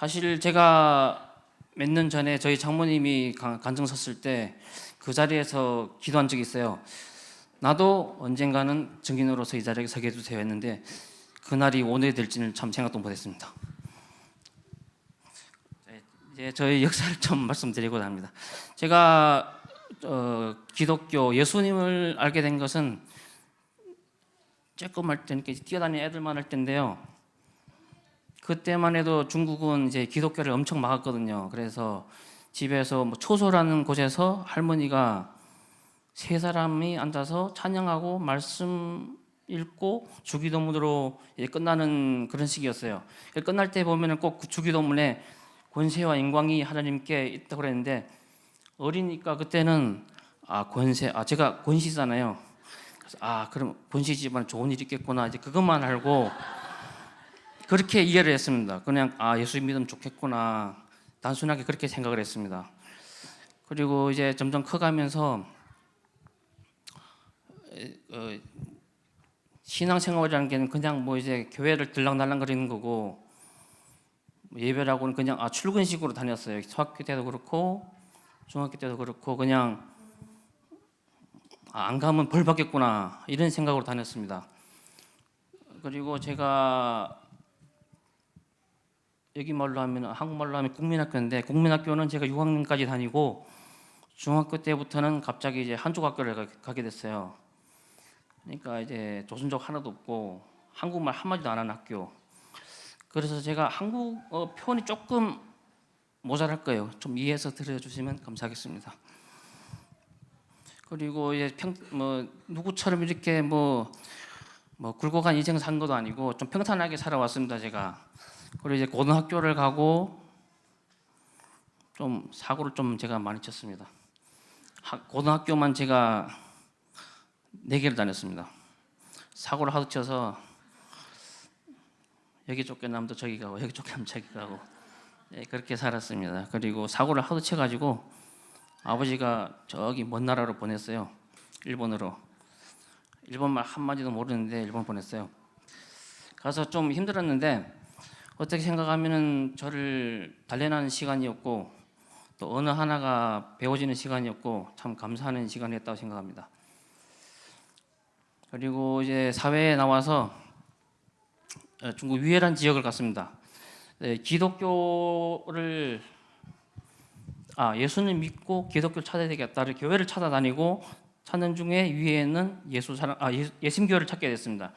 사실 제가 몇 년 전에 저희 장모님이 가- 간증 섰을 때 그 자리에서 기도한 적이 있어요. 나도 언젠가는 증인으로서 이 자리에 서게 해주세요 했는데 그날이 오늘이 될지는 참 생각도 못했습니다. 네, 이제 저희 역사를 좀 말씀드리고 합니다. 제가 어, 기독교 예수님을 알게 된 것은 조금 할 때, 이렇게 뛰어다니는 애들만 할 때인데요. 그때만 해도 중국은 이제 기독교를 엄청 막았거든요. 그래서 집에서 뭐 초소라는 곳에서 할머니가 세 사람이 앉아서 찬양하고 말씀 읽고 주기도문으로 끝나는 그런 식이었어요. 끝날 때 보면은 꼭그 주기도문에 권세와 영광이 하나님께 있다고 그랬는데 어리니까 그때는 아 권세 아 제가 권시잖아요. 그래서 아 그럼 권시 집안 좋은 일 있겠구나 이제 그것만 알고 그렇게 이해를 했습니다. 그냥 아 예수 믿으면 좋겠구나 단순하게 그렇게 생각을 했습니다. 그리고 이제 점점 커가면서 에, 어, 신앙생활이라는 게 그냥 뭐 이제 교회를 들락날락거리는 거고 뭐 예배라고는 그냥 아 출근식으로 다녔어요. 초학교 때도 그렇고 중학교 때도 그렇고 그냥 아, 안 가면 벌 받겠구나 이런 생각으로 다녔습니다. 그리고 제가 여기 말로 하면 한국말로 하면 국민학교인데 국민학교는 제가 6학년까지 다니고 중학교 때부터는 갑자기 이제 한족학교를 가- 가게 됐어요. 그러니까 이제 조선족 하나도 없고 한국말 한마디도 안 하는 학교. 그래서 제가 한국어 표현이 조금 모자랄 거예요. 좀 이해해서 들어주시면 감사하겠습니다. 그리고 이제 평 뭐 누구처럼 이렇게 뭐뭐 굴곡한 인생 산 것도 아니고 좀 평탄하게 살아왔습니다 제가. 그리고 이제 고등학교를 가고 좀 사고를 좀 제가 많이 쳤습니다. 하- 고등학교만 제가 네 개를 다녔습니다. 사고를 하도 쳐서 여기 또 저기 가고 여기 쫓겨나면 저기 가고 예, 그렇게 살았습니다. 그리고 사고를 하도 쳐가지고 아버지가 저기 먼 나라로 보냈어요. 일본으로. 일본말 한 마디도 모르는데 일본 보냈어요. 가서 좀 힘들었는데 어떻게 생각하면은 저를 단련하는 시간이었고 또 어느 하나가 배워지는 시간이었고 참 감사하는 시간이었다고 생각합니다. 그리고 이제 사회에 나와서 어, 중국 위해란 지역을 갔습니다. 네, 기독교를 아 예수님 믿고 기독교를 찾아야 되겠다를 교회를 찾아다니고 찾는 중에 위에는 예수 사랑 아 예, 예심교회를 찾게 됐습니다.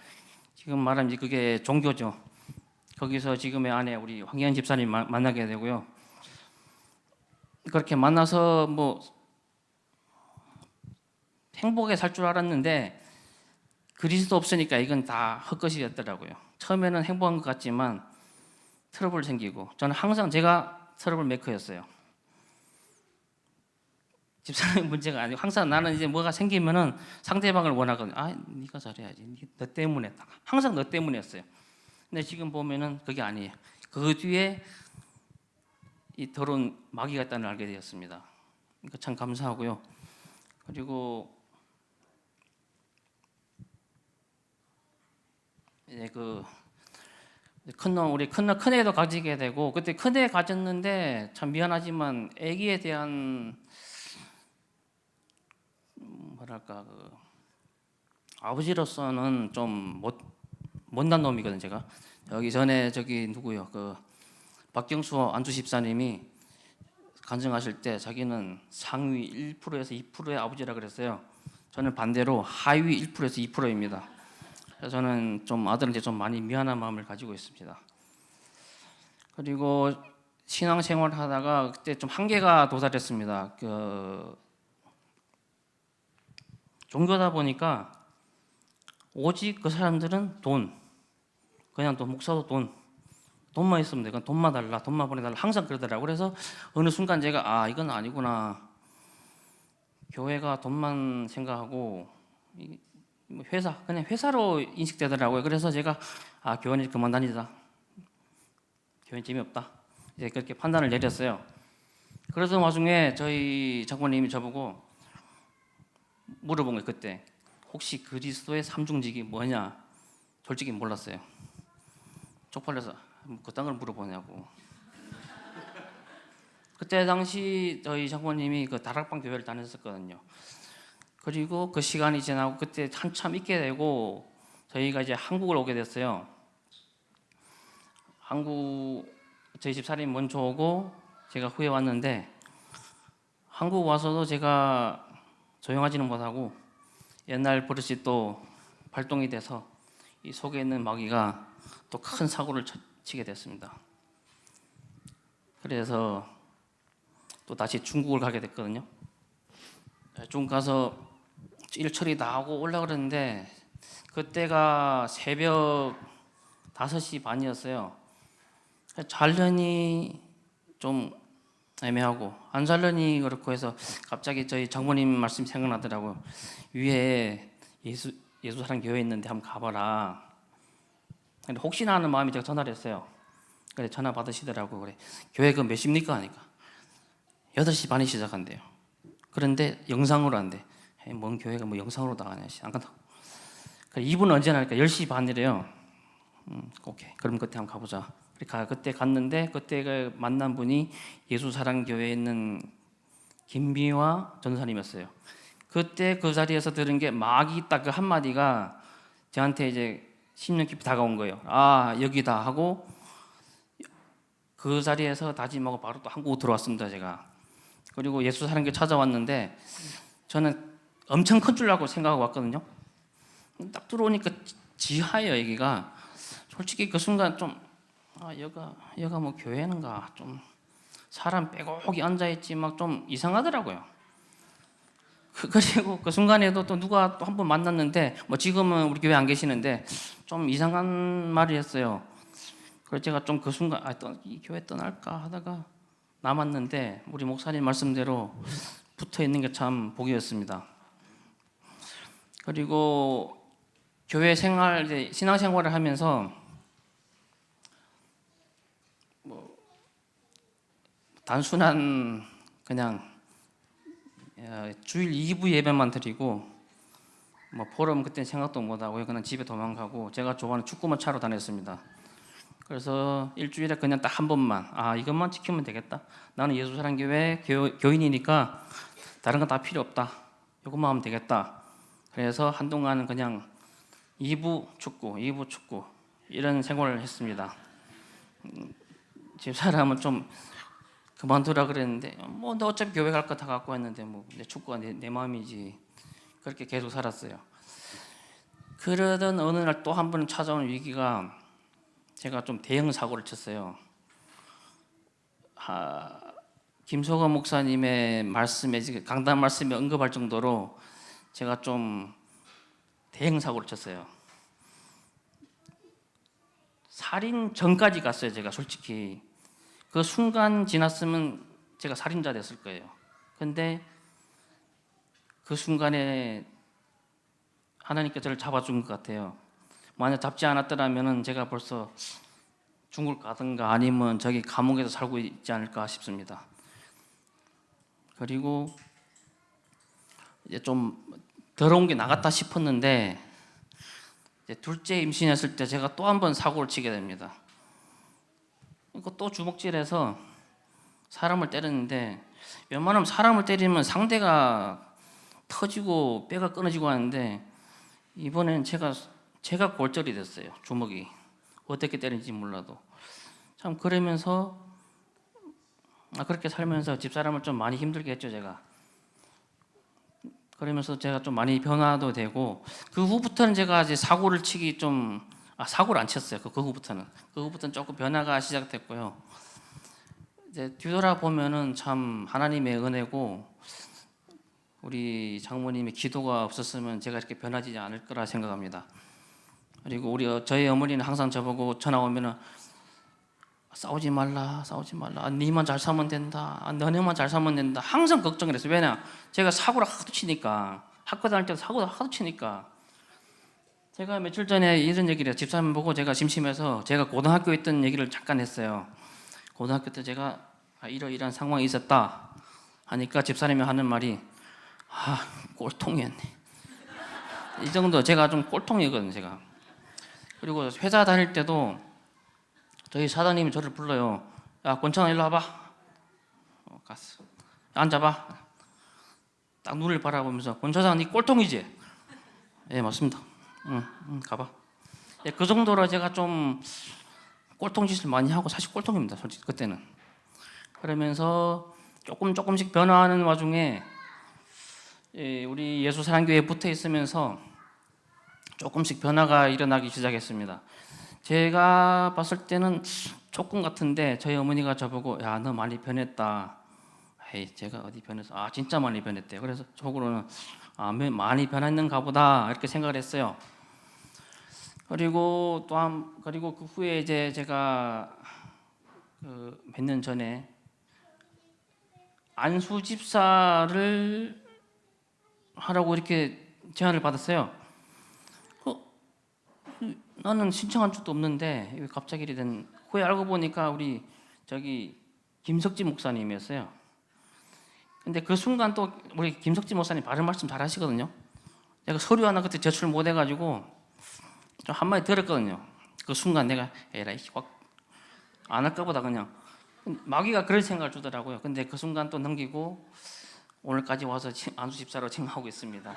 지금 말하면 그게 종교죠. 거기서 지금의 아내 우리 황현 집사님 마- 만나게 되고요. 그렇게 만나서 뭐 행복하게 살줄 알았는데 그리스도 없으니까 이건 다 헛것이었더라고요. 처음에는 행복한 것 같지만 트러블 생기고 저는 항상 제가 트러블 메이커였어요. 집사람의 문제가 아니고 항상 나는 이제 뭐가 생기면은 상대방을 원하거든요. 아, 네가 잘해야지. 네- 너 때문에 항상 너 때문이었어요. 근데 지금 보면은 그게 아니에요. 그 뒤에 이 더러운 마귀가 있다는 걸 알게 되었습니다. 그러니까 참 감사하고요. 그리고 이제 그 큰놈 우리 큰놈 큰애도 가지게 되고 그때 큰애 가졌는데 참 미안하지만 아기에 대한 음, 뭐랄까 그 아버지로서는 좀 못 못난 놈이거든 제가 여기 전에 저기 누구요 그 박경수 안주 집사님이 간증하실 때 자기는 상위 1%에서 2%의 아버지라 그랬어요. 저는 반대로 하위 1%에서 2%입니다. 그래서 저는 좀 아들한테 좀 많이 미안한 마음을 가지고 있습니다. 그리고 신앙생활 하다가 그때 좀 한계가 도달했습니다. 그 종교다 보니까 오직 그 사람들은 돈, 그냥 또 목사도 돈, 돈만 있으면 돼. 그냥 돈만 달라, 돈만 보내달라. 항상 그러더라고. 그래서 어느 순간 제가 아 이건 아니구나. 교회가 돈만 생각하고 이- 뭐 회사 그냥 회사로 인식되더라고요. 그래서 제가 아 교회는 그만 다니자. 교회 재미없다. 이제 그렇게 판단을 내렸어요. 그래서 와중에 저희 장모님이 저보고 물어본 거예요. 그때 혹시 그리스도의 삼중직이 뭐냐? 솔직히 몰랐어요. 쪽팔려서 뭐 그딴 걸 물어보냐고. 그때 당시 저희 장모님이 그 다락방 교회를 다녔었거든요. 그리고 그 시간이 지나고 그때 한참 있게 되고 저희가 이제 한국을 오게 됐어요. 한국 저희 집사람이 먼저 오고 제가 후에 왔는데 한국 와서도 제가 조용하지는 못하고 옛날 버릇이 또 발동이 돼서 이 속에 있는 마귀가 또 큰 사고를 쳐- 치게 됐습니다. 그래서 또 다시 중국을 가게 됐거든요. 네, 중국 가서 일 처리 다 하고 올라 그랬는데 그때가 새벽 5시 반이었어요. 잘려니 좀 애매하고 안 잘려니 그렇고 해서 갑자기 저희 장모님 말씀 생각나더라고요. 위에 예수 예수 사랑 교회 있는데 한번 가봐라. 근데 혹시나 하는 마음이 제가 전화를 했어요. 그래 전화 받으시더라고 그래 교회 그몇 시입니까 하니까 8시 반에 시작한대요. 그런데 영상으로 한대. 뭔 교회가 뭐 영상으로 나가냐 씨, 안 간다. 그래 이분 언제 나니까 10시 반이래요. 음, 오케이. 그럼 그때 한번 가보자. 그래 가 그때 갔는데 그때 그 만난 분이 예수 사랑 교회에 있는 김비화 전사님이었어요. 그때 그 자리에서 들은 게 마귀 딱그 한마디가 저한테 이제 10년 깊이 다가온 거예요. 아 여기다 하고 그 자리에서 다짐하고 바로 또 한국 들어왔습니다 제가. 그리고 예수 사랑교회 찾아왔는데 저는 엄청 큰 줄 알고 생각하고 왔거든요. 딱 들어오니까 지- 지하예요 여기가. 솔직히 그 순간 좀 아, 여가 여가 뭐 교회는가 좀 사람 빼곡히 앉아 있지 막 좀 이상하더라고요. 그, 그리고 그 순간에도 또 누가 또 한 번 만났는데 뭐 지금은 우리 교회 안 계시는데 좀 이상한 말을 했어요. 그래서 제가 좀 그 순간 아, 또이 교회 떠날까 하다가 남았는데 우리 목사님 말씀대로 붙어 있는 게 참 복이었습니다. 그리고 교회 생활 이제 신앙 생활을 하면서 뭐 단순한 그냥 어, 주일 2부 예배만 드리고 뭐 포럼 그때 생각도 못 하고 그냥 집에 도망가고 제가 좋아하는 축구만 차로 다녔습니다. 그래서 일주일에 그냥 딱 한 번만 아 이것만 지키면 되겠다. 나는 예수사랑교회 교, 교인이니까 다른 건 다 필요 없다. 이것만 하면 되겠다. 그래서 한동안은 그냥 2부 축구, 2부 축구 이런 생활을 했습니다. 음, 집사람은 좀 그만두라 그랬는데 뭐 너 어차피 교회 갈 거 다 갖고 왔는데 뭐 내 축구가 내, 내 마음이지 그렇게 계속 살았어요. 그러던 어느 날 또 한 번 찾아온 위기가 제가 좀 대형 사고를 쳤어요. 하, 김소건 목사님의 말씀에 강단 말씀에 언급할 정도로 제가 좀 대형 사고를 쳤어요. 살인 전까지 갔어요. 제가 솔직히 그 순간 지났으면 제가 살인자 됐을 거예요. 근데 그 순간에 하나님께 저를 잡아준 것 같아요. 만약 잡지 않았더라면 제가 벌써 중국 가든가 아니면 저기 감옥에서 살고 있지 않을까 싶습니다. 그리고 이제 좀 더러운 게 나갔다 싶었는데 둘째 임신했을 때 제가 또 한 번 사고를 치게 됩니다. 이거 또 주먹질해서 사람을 때렸는데 웬만하면 사람을 때리면 상대가 터지고 뼈가 끊어지고 하는데 이번엔 제가 제가 골절이 됐어요 주먹이. 어떻게 때린지 몰라도. 참 그러면서 아, 그렇게 살면서 집사람을 좀 많이 힘들게 했죠 제가. 그러면서 제가 좀 많이 변화도 되고 그 후부터는 제가 이제 사고를 치기 좀 아, 사고를 안 쳤어요 그, 그 후부터는 그 후부터는 조금 변화가 시작됐고요 이제 뒤돌아 보면은 참 하나님의 은혜고 우리 장모님의 기도가 없었으면 제가 이렇게 변하지 않을 거라 생각합니다. 그리고 우리 어- 저희 어머니는 항상 저보고 전화 오면은 싸우지 말라, 싸우지 말라. 아, 니만 잘 살면 된다. 아, 너네만 잘 살면 된다. 항상 걱정을 했어요. 왜냐? 제가 사고를 하도 치니까 학교 다닐 때 사고를 하도 치니까 제가 며칠 전에 이런 얘기를. 집사람 보고 제가 심심해서 제가 고등학교에 있던 얘기를 잠깐 했어요. 고등학교 때 제가 아, 이러이러한 상황이 있었다 하니까 집사람이 하는 말이 아 꼴통이었네. 이 정도 제가 좀 꼴통이거든요 제가. 그리고 회사 다닐 때도 저희 사장님이 저를 불러요. 야 권창아 일로 와봐. 갔어. 앉아봐. 딱 눈을 바라보면서 본사장 네 꼴통이지? 예 맞습니다. 응, 응 가봐. 예, 그 정도로 제가 좀 꼴통 짓을 많이 하고 사실 꼴통입니다. 솔직히 그때는. 그러면서 조금 조금씩 변화하는 와중에 예, 우리 예수 사랑교회에 붙어 있으면서 조금씩 변화가 일어나기 시작했습니다. 제가 봤을 때는 조금 같은데 저희 어머니가 저보고 야 너 많이 변했다. 에이 제가 어디 변해서 아 진짜 많이 변했대요. 그래서 속으로는 아 많이 변했는가 보다 이렇게 생각을 했어요. 그리고 또한 그리고 그 후에 이제 제가 그 몇 년 전에 안수 집사를 하라고 이렇게 제안을 받았어요. 어, 나는 신청한 적도 없는데 왜 갑자기 이래 된 후에 알고 보니까 우리 저기 김석진 목사님이었어요. 근데 그 순간 또 우리 김석진 목사님 바른 말씀 잘 하시거든요. 제가 서류 하나 그때 제출 못 해가지고 좀 한마디 들었거든요. 그 순간 내가 에라이 확안 할까 보다 그냥 마귀가 그런 생각을 주더라고요. 근데 그 순간 또 넘기고 오늘까지 와서 안수 집사로 책임하고 있습니다.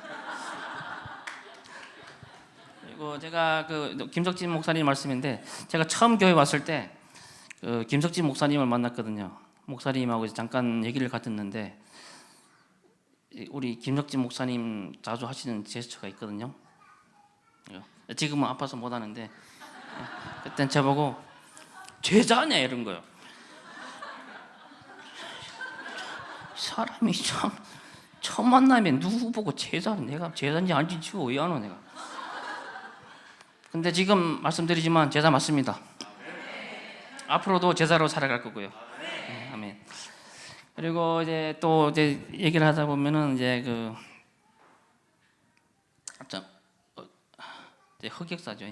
그리고 제가 그 김석진 목사님 말씀인데 제가 처음 교회 왔을 때 그 김석진 목사님을 만났거든요. 목사님하고 잠깐 얘기를 같았는데 우리 김석진 목사님 자주 하시는 제스처가 있거든요. 지금은 아파서 못 하는데 그땐 저보고 제자냐 이런 거요. 사람이 참 처음 만나면 누구 보고 제자는 내가 제자인지 아닌지 지금 왜안 내가. 근데 지금 말씀드리지만 제자 맞습니다. 앞으로도 제자로 살아갈 거고요. 네, 아멘. 그리고 이제 또 이제 얘기를 하다 보면은 이제 그 이제 흑역사죠.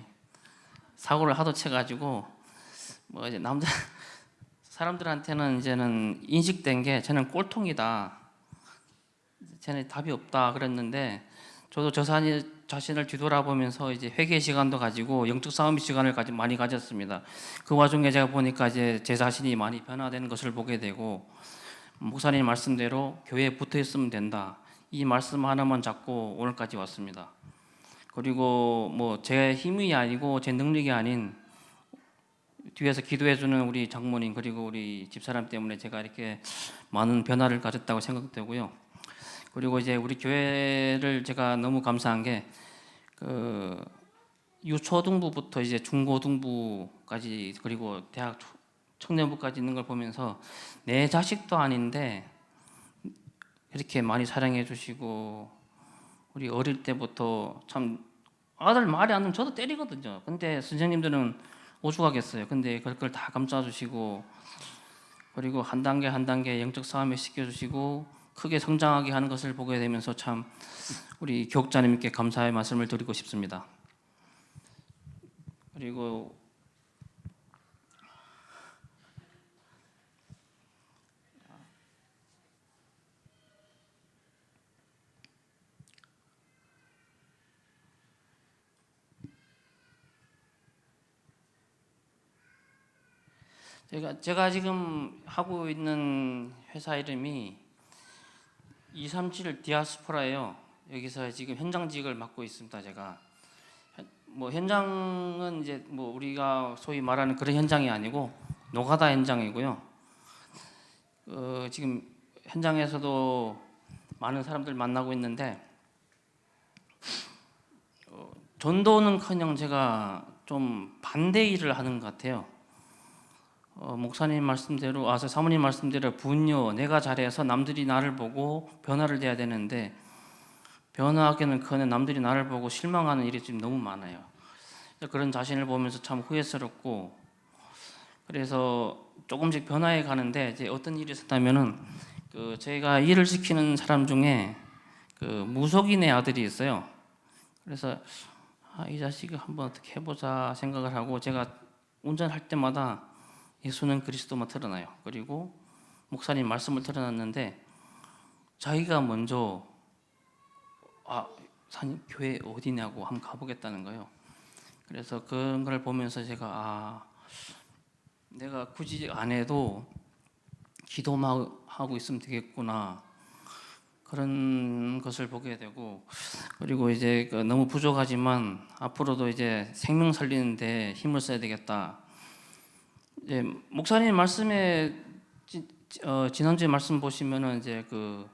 사고를 하도 쳐가지고 뭐 이제 남들 사람들한테는 이제는 인식된 게 저는 꼴통이다. 쟤는 답이 없다 그랬는데 저도 저 자신을 뒤돌아보면서 이제 회개 시간도 가지고 영적 싸움 시간을 가지 많이 가졌습니다. 그 와중에 제가 보니까 이제 제 자신이 많이 변화되는 것을 보게 되고 목사님 말씀대로 교회에 붙어 있으면 된다. 이 말씀 하나만 잡고 오늘까지 왔습니다. 그리고 뭐 제 힘이 아니고 제 능력이 아닌 뒤에서 기도해 주는 우리 장모님 그리고 우리 집사람 때문에 제가 이렇게 많은 변화를 가졌다고 생각되고요. 그리고 이제 우리 교회를 제가 너무 감사한 게 그 유초등부부터 이제 중고등부까지 그리고 대학 청년부까지 있는 걸 보면서 내 자식도 아닌데 이렇게 많이 사랑해 주시고 우리 어릴 때부터 참 아들 말이 안 되면 저도 때리거든요. 근데 선생님들은 오죽하겠어요. 근데 그걸 다 감싸 주시고 그리고 한 단계 한 단계 영적 싸움에 시켜 주시고 크게 성장하게 하는 것을 보게 되면서 참 우리 교육자님께 감사의 말씀을 드리고 싶습니다. 그리고 제가 제가 지금 하고 있는 회사 이름이 237 디아스포라예요. 여기서 지금 현장직을 맡고 있습니다. 제가 뭐 현장은 이제 뭐 우리가 소위 말하는 그런 현장이 아니고 노가다 현장이고요. 어, 지금 현장에서도 많은 사람들 만나고 있는데 어, 전도는커녕 제가 좀 반대 일을 하는 것 같아요. 어, 목사님 말씀대로 아 사모님 말씀대로 분요 내가 잘해서 남들이 나를 보고 변화를 돼야 되는데 변화하기는 커녕 남들이 나를 보고 실망하는 일이 지금 너무 많아요. 그런 자신을 보면서 참 후회스럽고 그래서 조금씩 변화해 가는데 이제 어떤 일이 있었다면은 그 제가 일을 시키는 사람 중에 그 무속인의 아들이 있어요. 그래서 아, 이 자식을 한번 어떻게 해보자 생각을 하고 제가 운전할 때마다 예수는 그리스도만 틀어놔요. 그리고 목사님 말씀을 틀어놨는데 자기가 먼저 아 산, 교회 어디냐고 한번 가보겠다는 거예요. 그래서 그런 걸 보면서 제가 아 내가 굳이 안 해도 기도만 하고 있으면 되겠구나 그런 것을 보게 되고 그리고 이제 그 너무 부족하지만 앞으로도 이제 생명 살리는데 힘을 써야 되겠다. 이제 목사님 말씀에 지, 어, 지난주에 말씀 보시면은 이제 그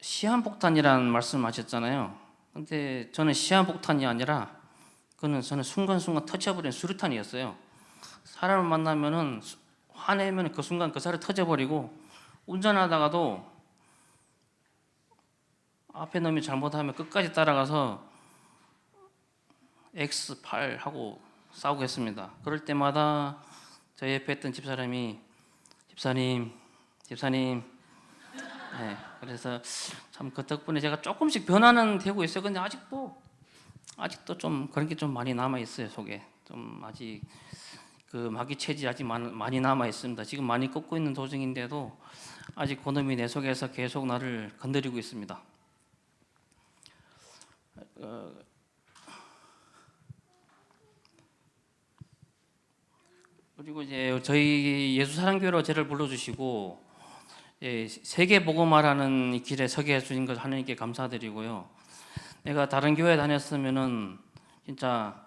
시한 폭탄이라는 말씀하셨잖아요. 근데 저는 시한 폭탄이 아니라 그거는 저는 순간순간 터쳐버린 수류탄이었어요. 사람을 만나면은 수- 화내면 그 순간 그 사람 터져버리고 운전하다가도 앞에 놈이 잘못하면 끝까지 따라가서 X8 하고 싸우고 했습니다. 그럴 때마다 저 옆에 있던 집사람이 집사님, 집사님, 네, 그래서 참 그 덕분에 제가 조금씩 변화는 되고 있어요. 근데 아직도 아직도 좀 그런 게 좀 많이 남아 있어요 속에 좀 아직 그 마귀 체질 아직 많- 많이 남아 있습니다. 지금 많이 꺾고 있는 도중인데도 아직 그놈이 내 속에서 계속 나를 건드리고 있습니다. 어, 그리고 이제 저희 예수 사랑교회로 저를 불러주시고 예, 세계 복음화라는 이 길에 서게 해주신 것 하나님께 감사드리고요. 내가 다른 교회 다녔으면은 진짜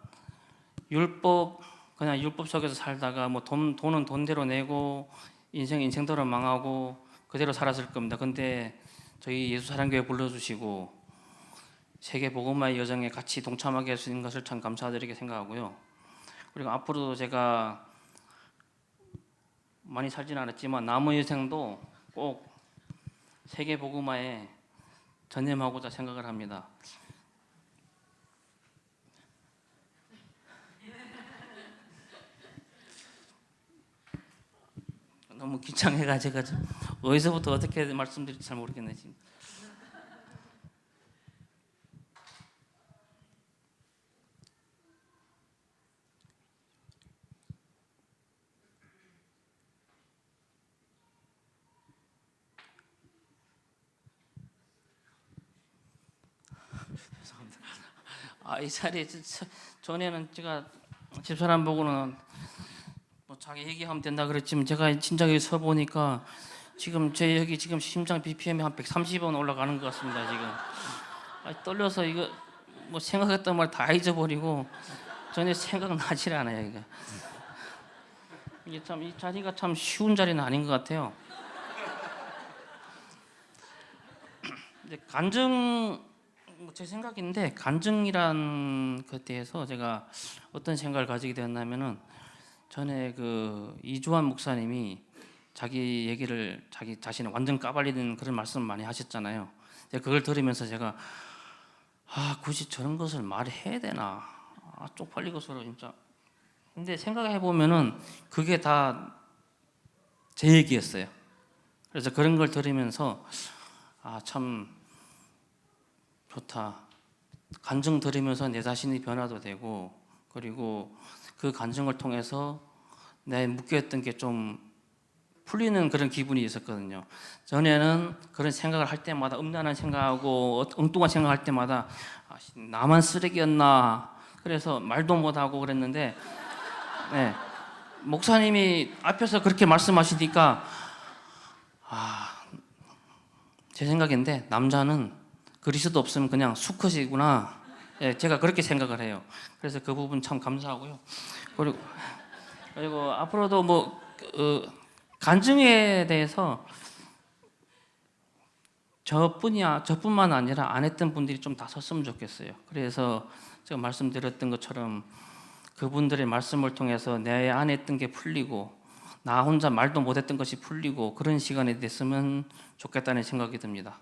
율법 그냥 율법 속에서 살다가 뭐 돈 돈은 돈대로 내고 인생 인생대로 망하고 그대로 살았을 겁니다. 근데 저희 예수 사랑교회 불러주시고 세계 복음화의 여정에 같이 동참하게 해주신 것을 참 감사드리게 생각하고요. 그리고 앞으로도 제가 많이 살지는 않았지만 남은 인생도 꼭 세계 복음화에 전념하고자 생각을 합니다. 너무 좀 어디서부터 어떻게 말씀드릴지 잘 모르겠네 지금. 아 이 자리에 전에는 제가 집사람 보고는 뭐 자기 얘기하면 된다 그랬지만 제가 진작에 서 보니까 지금 제 여기 지금 심장 BPM이 한 130원 올라가는 것 같습니다 지금. 아, 떨려서 이거 뭐 생각했던 말 다 잊어버리고 전혀 생각 나질 않아요 이거. 이게 참 이 자리가 참 쉬운 자리는 아닌 것 같아요. 이제 간증 뭐 제 생각인데 간증이란 것에 대해서 제가 어떤 생각을 가지게 되었냐면은 전에 그 이주환 목사님이 자기 얘기를 자기 자신을 완전 까발리는 그런 말씀을 많이 하셨잖아요. 그걸 들으면서 제가 아 굳이 저런 것을 말해야 되나 아, 쪽팔리고 서로 진짜. 근데 생각해 보면은 그게 다 제 얘기였어요. 그래서 그런 걸 들으면서 아참 좋다. 간증 들으면서 내 자신이 변화도 되고 그리고 그 간증을 통해서 내 묶여있던 게 좀 풀리는 그런 기분이 있었거든요. 전에는 그런 생각을 할 때마다 음란한 생각하고 어- 엉뚱한 생각할 때마다 아, 씨, 나만 쓰레기였나 그래서 말도 못하고 그랬는데 네. 목사님이 앞에서 그렇게 말씀하시니까 아, 제 생각인데 남자는 그리스도 없으면 그냥 수컷이구나. 예, 제가 그렇게 생각을 해요. 그래서 그 부분 참 감사하고요. 그리고 그리고 앞으로도 뭐 어, 간증에 대해서 저뿐이야 저뿐만 아니라 안 했던 분들이 좀 다 섰으면 좋겠어요. 그래서 제가 말씀드렸던 것처럼 그분들의 말씀을 통해서 내 안에 있던 게 풀리고 나 혼자 말도 못했던 것이 풀리고 그런 시간이 됐으면 좋겠다는 생각이 듭니다.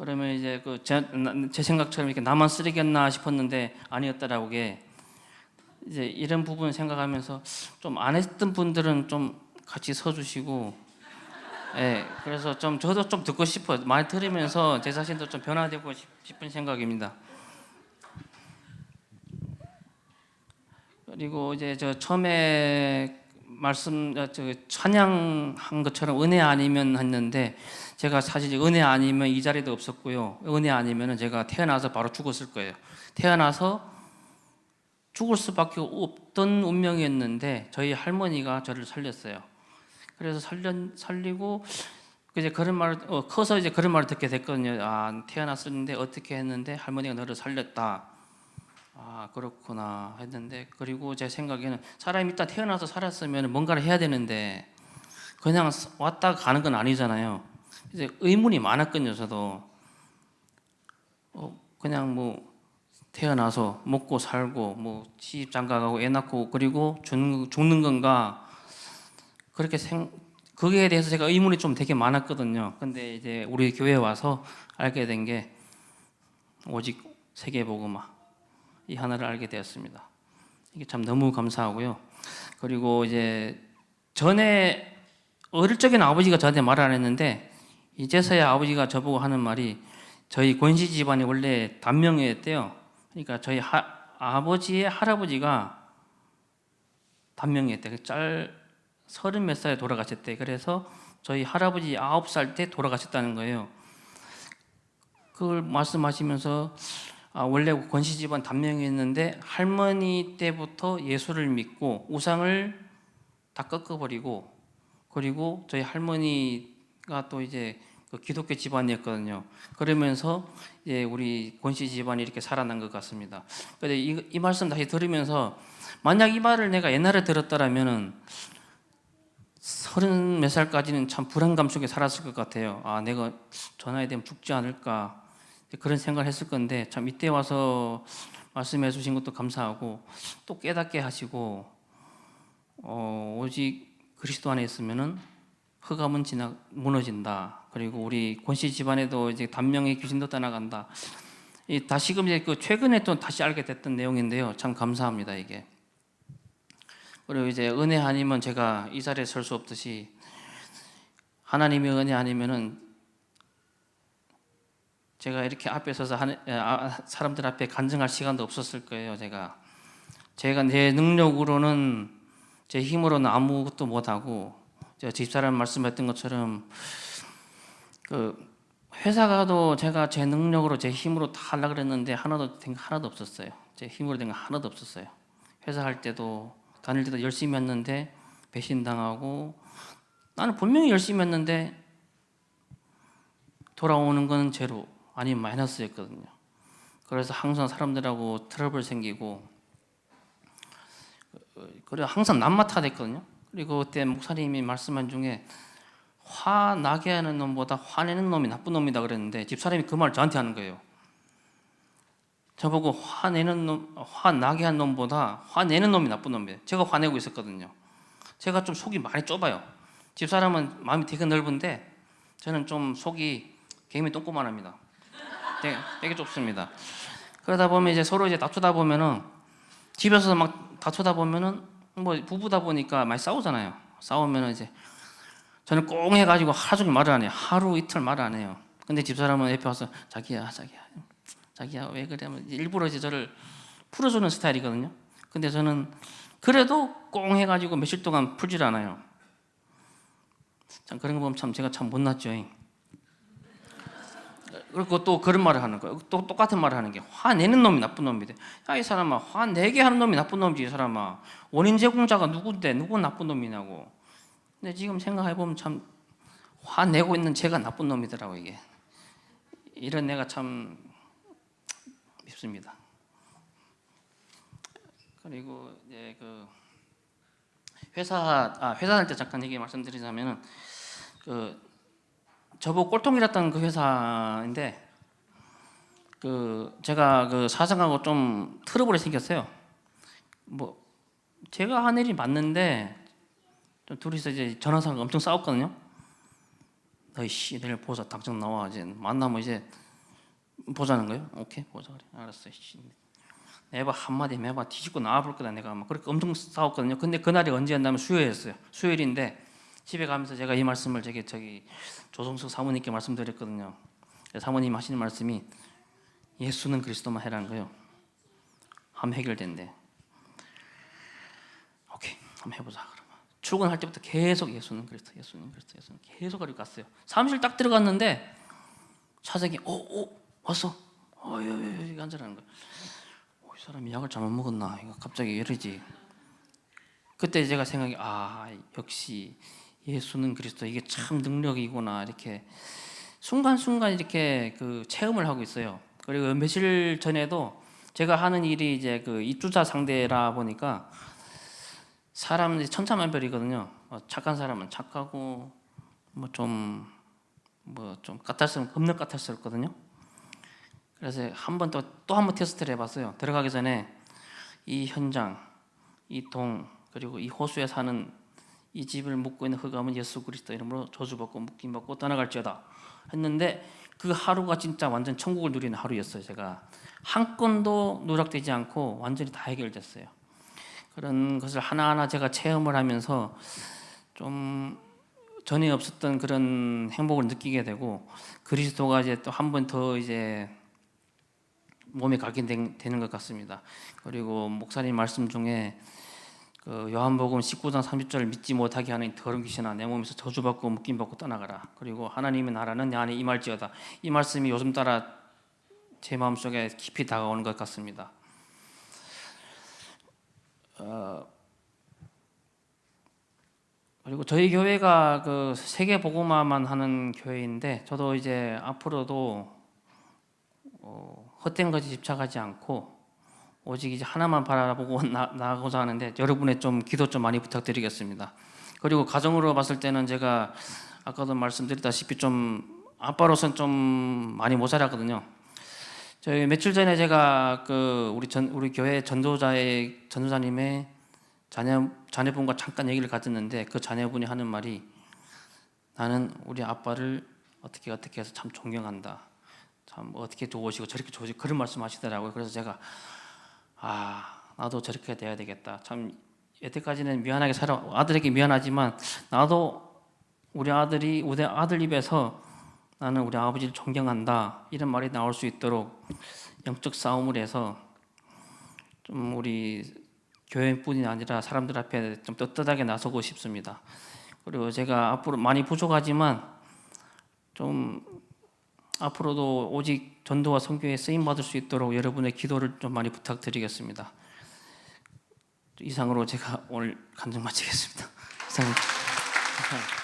그러면 이제 그제 제 생각처럼 이렇게 나만 쓰레기였나 싶었는데 아니었다라고 게 이제 이런 부분 생각하면서 좀 안 했던 분들은 좀 같이 서주시고 예 그래서 좀 저도 좀 듣고 싶어요 많이 들으면서 제 자신도 좀 변화되고 싶- 싶은 생각입니다. 그리고 이제 저 처음에 말씀 어, 저 찬양한 것처럼 은혜 아니면 했는데 제가 사실 은혜 아니면 이 자리도 없었고요. 은혜 아니면은 제가 태어나서 바로 죽었을 거예요. 태어나서 죽을 수밖에 없던 운명이었는데 저희 할머니가 저를 살렸어요. 그래서 살려 살리고 이제 그런 말 어, 커서 이제 그런 말을 듣게 됐거든요. 아 태어났었는데 어떻게 했는데 할머니가 너를 살렸다. 아 그렇구나 했는데 그리고 제 생각에는 사람이 일단 태어나서 살았으면 뭔가를 해야 되는데 그냥 왔다 가는 건 아니잖아요. 이제 의문이 많았거든요. 저도 어, 그냥 뭐 태어나서 먹고 살고 뭐 시집 장가가고 애 낳고 그리고 죽는, 죽는 건가 그렇게 생 거기에 대해서 제가 의문이 좀 되게 많았거든요. 근데 이제 우리 교회에 와서 알게 된 게 오직 세계복음화 이 하나를 알게 되었습니다. 이게 참 너무 감사하고요. 그리고 이제 전에 어릴 적에는 아버지가 저한테 말을 안 했는데 이제서야 아버지가 저보고 하는 말이 저희 권씨 집안이 원래 단명이었대요. 그러니까 저희 하, 아버지의 할아버지가 단명이었대. 짤 서른 몇 살에 돌아가셨대. 그래서 저희 할아버지 아홉 살 때 돌아가셨다는 거예요. 그걸 말씀하시면서 아, 원래 권씨 집안 단명이었는데 할머니 때부터 예수를 믿고 우상을 다 꺾어버리고 그리고 저희 할머니가 또 이제 그 기독교 집안이었거든요. 그러면서 이제 우리 권씨 집안이 이렇게 살아난 것 같습니다. 근데 이, 이 말씀 다시 들으면서 만약 이 말을 내가 옛날에 들었더라면은 서른 몇 살까지는 참 불안감 속에 살았을 것 같아요. 아, 내가 저 나이 되면 죽지 않을까 그런 생각을 했을 건데 참 이때 와서 말씀해 주신 것도 감사하고 또 깨닫게 하시고 어, 오직 그리스도 안에 있으면은 흑암은 지나 무너진다. 그리고 우리 권씨 집안에도 이제 단명의 귀신도 떠나간다. 이 다시금 이제 그 최근에 또 다시 알게 됐던 내용인데요. 참 감사합니다 이게. 그리고 이제 은혜 아니면 제가 이 자리에 설 수 없듯이 하나님의 은혜 아니면은 제가 이렇게 앞에 서서 아, 사람들 앞에 간증할 시간도 없었을 거예요. 제가 제가 내 능력으로는 제 힘으로는 아무것도 못하고 제가 집사람 말씀했던 것처럼 그 회사 가도 제가 제 능력으로 제 힘으로 다 하려 그랬는데 하나도 된 거 하나도 없었어요. 제 힘으로 된 거 하나도 없었어요. 회사 할 때도 다닐 때도 열심히 했는데 배신당하고 나는 분명히 열심히 했는데 돌아오는 건 제로 아니면 마이너스였거든요. 그래서 항상 사람들하고 트러블 생기고 그래 항상 남만 탓했거든요. 그리고 그때 목사님이 말씀한 중에 화 나게 하는 놈보다 화내는 놈이 나쁜 놈이다 그랬는데 집사람이 그 말 저한테 하는 거예요. 저보고 화내는 놈, 화 나게 한 놈보다 화내는 놈이 나쁜 놈이에요. 제가 화내고 있었거든요. 제가 좀 속이 많이 좁아요. 집사람은 마음이 되게 넓은데 저는 좀 속이 개미 똥꼬만합니다. 되게, 되게 좁습니다. 그러다 보면 이제 서로 이제 다투다 보면은 집에서 막 다투다 보면은 뭐 부부다 보니까 많이 싸우잖아요. 싸우면은 이제 저는 꽁 해가지고 하루 종일 말을 안 해요. 하루 이틀 말을 안 해요. 근데 집사람은 옆에 와서 자기야, 자기야, 자기야 왜 그래? 하면 일부러 이제 저를 풀어주는 스타일이거든요. 근데 저는 그래도 꽁 해가지고 며칠 동안 풀질 않아요. 참 그런 거 보면 참 제가 참 못났죠. 그리고 또 그런 말을 하는 거예요. 또 똑같은 말을 하는 게 화내는 놈이 나쁜 놈이래. 야이 사람아 화내게 하는 놈이 나쁜 놈이지 이 사람아. 원인 제공자가 누군데 누구 나쁜 놈이냐고. 근데 지금 생각해 보면 참 화내고 있는 제가 나쁜 놈이더라고 이게. 이런 내가 참 밉습니다. 그리고 이제 그 회사 아 회사 다닐 때 잠깐 얘기 말씀드리자면은 그 저보고 꼴통이랬던 그 회사인데 그 제가 그 사장하고 좀 트러블이 생겼어요. 뭐 제가 한 일이 맞는데 좀 둘이서 이제 전화상을 엄청 싸웠거든요. 너희 씨 내일 보자 당장 나와 이제 만나면 이제 보자는 거예요. 오케이 보자 그래 알았어. 씨. 매번 한마디 매번 뒤집고 나와볼 거다 내가 막 그렇게 엄청 싸웠거든요. 근데 그날이 언제였냐면 수요일이었어요. 수요일인데 집에 가면서 제가 이 말씀을 저기 저기 조성석 사모님께 말씀드렸거든요. 사모님 하시는 말씀이 예수는 그리스도만 해라는 거예요. 하면 해결된대. 오케이, 한번 해보자. 그러면 출근할 때부터 계속 예수는 그리스도, 예수는 그리스도, 예수는 계속 가지고 갔어요. 사무실 딱 들어갔는데 사장이 어, 어, 왔어. 어, 여기, 앉으라는 거야. 어, 이 사람이 약을 잘못 먹었나? 이거 갑자기 이러지. 그때 제가 생각이 아 역시 예수는 그리스도 이게 참 능력이구나 이렇게 순간순간 이렇게 그 체험을 하고 있어요. 그리고 며칠 전에도 제가 하는 일이 이제 그 입주자 상대라 보니까 사람은 천차만별이거든요. 어, 착한 사람은 착하고 뭐 좀 뭐좀 까탈스러운 겁나 까탈스럽거든요. 그래서 한 번 또 또 한 번 테스트를 해봤어요. 들어가기 전에 이 현장, 이 동 그리고 이 호수에 사는 이 집을 묵고 있는 흑암은 예수 그리스도 이름으로 저주받고 묶임받고 떠나갈지어다 했는데 그 하루가 진짜 완전 천국을 누리는 하루였어요. 제가 한 건도 누락되지 않고 완전히 다 해결됐어요. 그런 것을 하나하나 제가 체험을 하면서 좀 전에 없었던 그런 행복을 느끼게 되고 그리스도가 이제 또 한 번 더 이제 몸에 각인되는 것 같습니다. 그리고 목사님 말씀 중에 그 요한복음 19장 30절을 믿지 못하게 하는 더러운 귀신아 내 몸에서 저주받고 묶임받고 떠나가라. 그리고 하나님의 나라는 내 안에 임할지어다. 이 말씀이 요즘 따라 제 마음속에 깊이 다가오는 것 같습니다. 어, 그리고 저희 교회가 그 세계 복음화만 하는 교회인데 저도 이제 앞으로도 어, 헛된 것에 집착하지 않고 오직 이제 하나만 바라보고 나, 나가고자 하는데 여러분의 좀 기도 좀 많이 부탁드리겠습니다. 그리고 가정으로 봤을 때는 제가 아까도 말씀드렸다시피 좀 아빠로서는 좀 많이 모자라거든요. 저희 며칠 전에 제가 그 우리 전 우리 교회 전도자의 전도자님의 자녀 자녀분과 잠깐 얘기를 가졌는데 그 자녀분이 하는 말이 나는 우리 아빠를 어떻게 어떻게 해서 참 존경한다. 참 어떻게 좋으시고 저렇게 좋으시고 그런 말씀 하시더라고요. 그래서 제가 아 나도 저렇게 돼야 되겠다. 참 여태까지는 미안하게 살아 아들에게 미안하지만 나도 우리 아들이 우리 아들 입에서 나는 우리 아버지를 존경한다 이런 말이 나올 수 있도록 영적 싸움을 해서 좀 우리 교회뿐이 아니라 사람들 앞에 좀 떳떳하게 나서고 싶습니다. 그리고 제가 앞으로 많이 부족하지만 좀 앞으로도 오직 전도와 선교에 쓰임 받을 수 있도록 여러분의 기도를 좀 많이 부탁드리겠습니다. 이상으로 제가 오늘 간증 마치겠습니다. 이상. 감사합니다.